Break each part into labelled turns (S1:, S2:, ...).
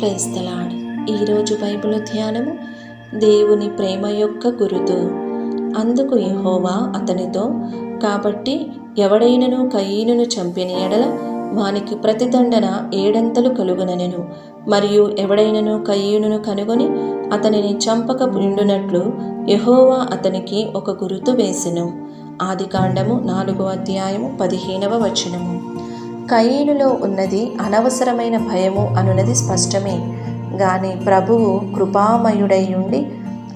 S1: క్రైస్తలాడ్. ఈరోజు బైబిల్ ధ్యానము దేవుని ప్రేమ యొక్క గురుతు. అందుకు యహోవా అతనితో కాబట్టి ఎవడైనను కయీనును చంపిన ఎడల వానికి ప్రతిదండన ఏడంతలు కలుగుననెను. మరియు ఎవడైనను కయీనును కనుగొని అతనిని చంపక పుండునట్లు యహోవా అతనికి ఒక గురుతు వేసెను. ఆదికాండము నాలుగో అధ్యాయము పదిహేనవ వచనము. కయీనులో ఉన్నది అనవసరమైన భయము అనున్నది స్పష్టమే. గాని ప్రభువు కృపామయుడై ఉండి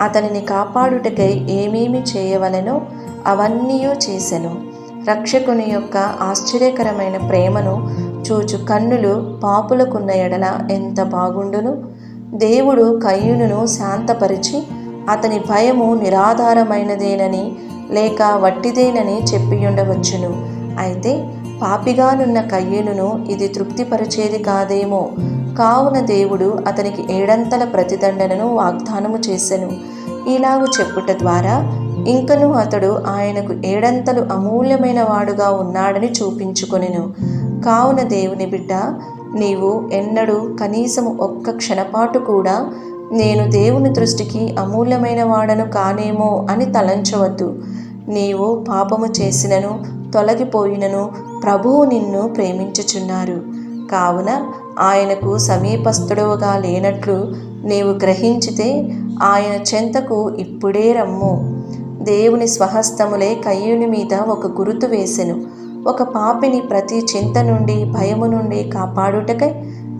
S1: అతనిని కాపాడుటకై ఏమేమి చేయవలెనో అవన్నీ చేశను రక్షకుని యొక్క ఆశ్చర్యకరమైన ప్రేమను చూచు కన్నులు పాపులకున్న ఎడల ఎంత బాగుండును? దేవుడు కయ్యును శాంతపరిచి అతని భయము నిరాధారమైనదేనని లేక వట్టిదేనని చెప్పియుండవచ్చును. అయితే పాపిగానున్న కయ్యూనును ఇది తృప్తిపరిచేది కాదేమో. కావున దేవుడు అతనికి ఏడంతల ప్రతిదండనను వాగ్దానము చేసెను. ఇలాగు చెప్పుట ద్వారా ఇంకను అతడు ఆయనకు ఏడంతలు అమూల్యమైన వాడుగా ఉన్నాడని చూపించుకొనెను. కావున దేవుని బిడ్డ నీవు ఎన్నడూ కనీసము ఒక్క క్షణపాటు కూడా నేను దేవుని దృష్టికి అమూల్యమైన వాడను కానేమో అని తలంచవద్దు. నీవు పాపము చేసినను తొలగిపోయినను ప్రభువు నిన్ను ప్రేమించుచున్నారు. కావున ఆయనకు సమీపస్థుడుగా లేనట్లు నీవు గ్రహించితే ఆయన చెంతకు ఇప్పుడే రమ్ము. దేవుని స్వహస్తములే కయ్యుని మీద ఒక గురుతు వేసెను. ఒక పాపిని ప్రతి చింత నుండి భయము నుండి కాపాడుటకై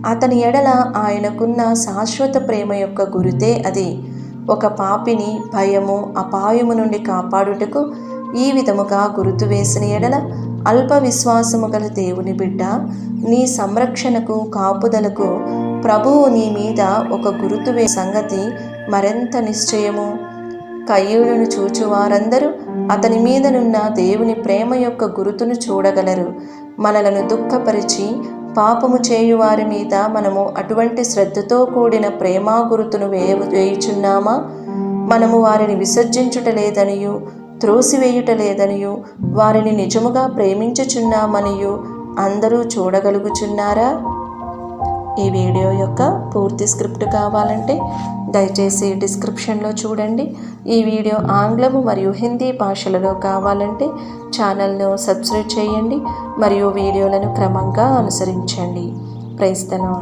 S1: అతని ఎడల ఆయనకున్న శాశ్వత ప్రేమ యొక్క గురుతే అది. ఒక పాపిని భయము అపాయము నుండి కాపాడుటకు ఈ విధముగా గురుతు వేసిన ఎడల అల్ప విశ్వాసము గల దేవుని బిడ్డ నీ సంరక్షణకు కాపుదలకు ప్రభువు నీ మీద ఒక గురుతు వే సంగతి మరెంత నిశ్చయము? కయ్యూడును చూచువారందరూ అతని మీదనున్న దేవుని ప్రేమ యొక్క గురుతును చూడగలరు. మనలను దుఃఖపరిచి పాపము చేయువారి మీద మనము అటువంటి శ్రద్ధతో కూడిన ప్రేమా గురుతును వేయ వేయుచున్నామా? మనము వారిని విసర్జించుట లేదనియు త్రోసివేయుట లేదనియు వారిని నిజముగా ప్రేమించుచున్నామనియు. అందరూ చూడగలుగుచున్నారా? ఈ వీడియో యొక్క పూర్తి స్క్రిప్ట్ కావాలంటే దయచేసి డిస్క్రిప్షన్లో చూడండి. ఈ వీడియో ఆంగ్లము మరియు హిందీ భాషలలో కావాలంటే ఛానల్ను సబ్స్క్రైబ్ చేయండి మరియు వీడియోలను క్రమంగా అనుసరించండి. ప్రైస్తనం